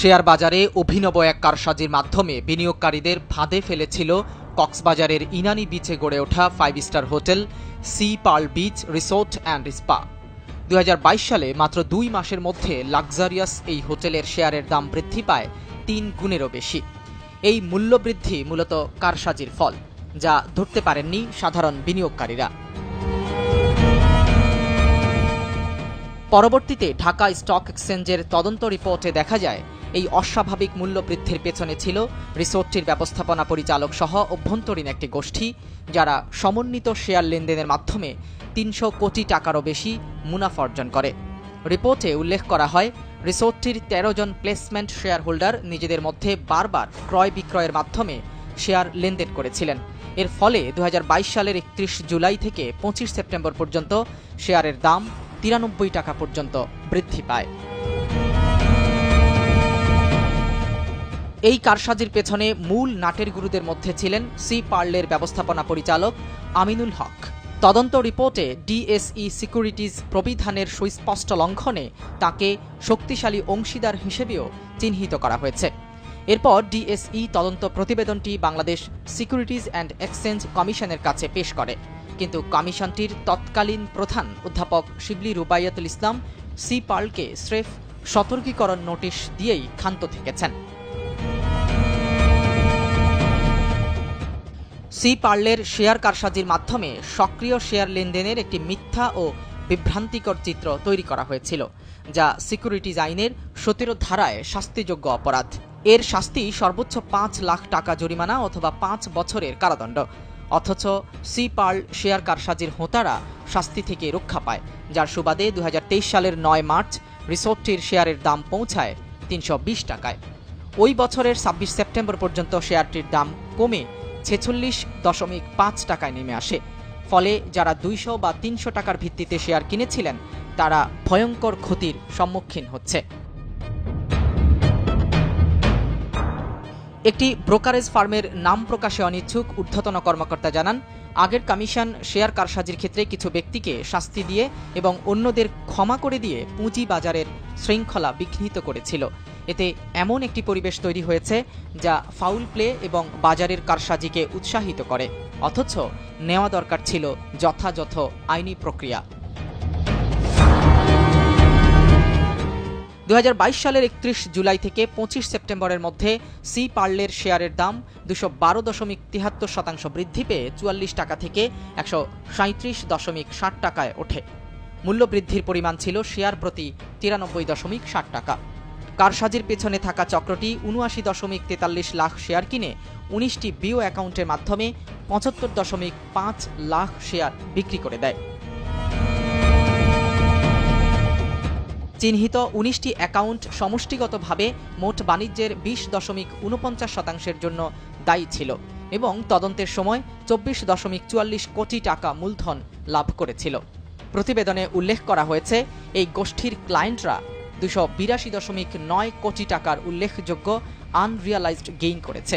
Share বাজারে অভিনব এক কারসাজির মাধ্যমে বিনিয়োগকারীদের ফাঁদে ফেলেছিল কক্সবাজারের ইনানি বিচে গড়ে ওঠা five star hotel, sea pearl beach resort and spa. দুই হাজার বাইশ সালে মাত্র দুই মাসের মধ্যে লাক্সারিয়াস এই হোটেলের শেয়ারের দাম বৃদ্ধি পায় তিন গুণেরও বেশি। এই মূল্যবৃদ্ধি মূলত কারসাজির ফল, যা ধরতে পারেননি সাধারণ বিনিয়োগকারীরা। পরবর্তীতে ঢাকা স্টক এক্সচেঞ্জের তদন্ত রিপোর্টে দেখা যায় এই অস্বাভাবিক মূল্য বৃদ্ধির পেছনে ছিল রিসোর্টটির ব্যবস্থাপনা পরিচালক সহ অভ্যন্তরীণ একটি গোষ্ঠী, যারা সমন্বিত শেয়ার লেনদেনের মাধ্যমে তিনশো কোটি টাকারও বেশি মুনাফা অর্জন করে। রিপোর্টে উল্লেখ করা হয়, রিসোর্টটির তেরো জন প্লেসমেন্ট শেয়ার হোল্ডার নিজেদের মধ্যে বারবার ক্রয় বিক্রয়ের মাধ্যমে শেয়ার লেনদেন করেছিলেন। এর ফলে দু হাজার বাইশ সালের একত্রিশ জুলাই থেকে পঁচিশ সেপ্টেম্বর পর্যন্ত শেয়ারের দাম তিরানব্বই টাকা পর্যন্ত বৃদ্ধি পায়। এই কারসাজির পেছনে মূল নাটের গুরুদের মধ্যে ছিলেন সি পার্লের ব্যবস্থাপনা পরিচালক আমিনুল হক। তদন্ত রিপোর্টে ডিএসই সিকিউরিটিজ প্রবিধানের সুস্পষ্ট লঙ্ঘনে তাকে শক্তিশালী অংশীদার হিসেবেও চিহ্নিত করা হয়েছে। এরপর ডিএসই তদন্ত প্রতিবেদনটি বাংলাদেশ সিকিউরিটিজ অ্যান্ড এক্সচেঞ্জ কমিশনের কাছে পেশ করে। কিন্তু কমিশনটির তৎকালীন প্রধান অধ্যাপক শিবলি রুবাইয়াতুল ইসলাম সি পার্লকে স্রেফ সতর্কীকরণ নোটিশ দিয়েই ক্ষান্ত থেকেছেন। সি পার্লের শেয়ার কারসাজির মাধ্যমে সক্রিয় শেয়ার লেনদেনের একটি মিথ্যা ও বিভ্রান্তিকর চিত্র তৈরি করা হয়েছিল, যা সিকিউরিটিজ আইনের সতেরো ধারায় শাস্তিযোগ্য অপরাধ। এর শাস্তি সর্বোচ্চ পাঁচ লাখ টাকা জরিমানা অথবা পাঁচ বছরের কারাদণ্ড। অথচ সি পার্ল শেয়ার কারসাজির হোতারা শাস্তি থেকে রক্ষা পায়, যার সুবাদে দু হাজার তেইশ সালের নয় মার্চ রিসোর্টটির শেয়ারের দাম পৌঁছায় তিনশো বিশ টাকায়। ওই বছরের ছাব্বিশ সেপ্টেম্বর পর্যন্ত শেয়ারটির দাম কমে ছেচল্লিশ দশমিক পাঁচ টাকায় নেমে আসে। ফলে যারা দুইশো বা তিনশো টাকার ভিত্তিতে শেয়ার কিনেছিলেন, তারা ভয়ঙ্কর ক্ষতির সম্মুখীন হচ্ছে। একটি ব্রোকারেজ ফার্মের নাম প্রকাশে অনিচ্ছুক ঊর্ধ্বতন কর্মকর্তা জানান, আগের কমিশন শেয়ার কারসাজির ক্ষেত্রে কিছু ব্যক্তিকে শাস্তি দিয়ে এবং অন্যদের ক্ষমা করে দিয়ে পুঁজি বাজারের শৃঙ্খলা বিঘ্নিত করেছিল। এতে এমন একটি পরিবেশ তৈরি হয়েছে যা ফাউল প্লে এবং বাজারের কারসাজিকে উৎসাহিত করে। অথচ নেওয়া দরকার ছিল যথাযথ আইনি প্রক্রিয়া। দু হাজার বাইশ সালের একত্রিশ জুলাই থেকে পঁচিশ সেপ্টেম্বরের মধ্যে সি পার্লের শেয়ারের দাম দুশো বারো দশমিক তিহাত্তর শতাংশ বৃদ্ধি পেয়ে চুয়াল্লিশ টাকা থেকে একশো সাঁত্রিশ দশমিক ষাট টাকায় ওঠে। মূল্য বৃদ্ধির পরিমাণ ছিল শেয়ার প্রতি তিরানব্বই দশমিক ষাট টাকা। কারসাজির পেছনে থাকা চক্রটি উনআশি দশমিক তেতাল্লিশ লাখ শেয়ার কিনে উনিশটি বিও অ্যাকাউন্টের মাধ্যমে পঁচাত্তর দশমিক পাঁচ লাখ শেয়ার বিক্রি করে দেয়। চিহ্নিত উনিশটি অ্যাকাউন্ট সমষ্টিগতভাবে মোট বাণিজ্যের বিশ দশমিক উনপঞ্চাশ শতাংশের জন্য দায়ী ছিল এবং তদন্তের সময় চব্বিশ দশমিক চুয়াল্লিশ কোটি টাকা মূলধন লাভ করেছিল। প্রতিবেদনে উল্লেখ করা হয়েছে, এই গোষ্ঠীর ক্লায়েন্টরা দুশো বিরাশি দশমিক নয় কোটি টাকার উল্লেখযোগ্য আনরিয়ালাইজড গেইন করেছে।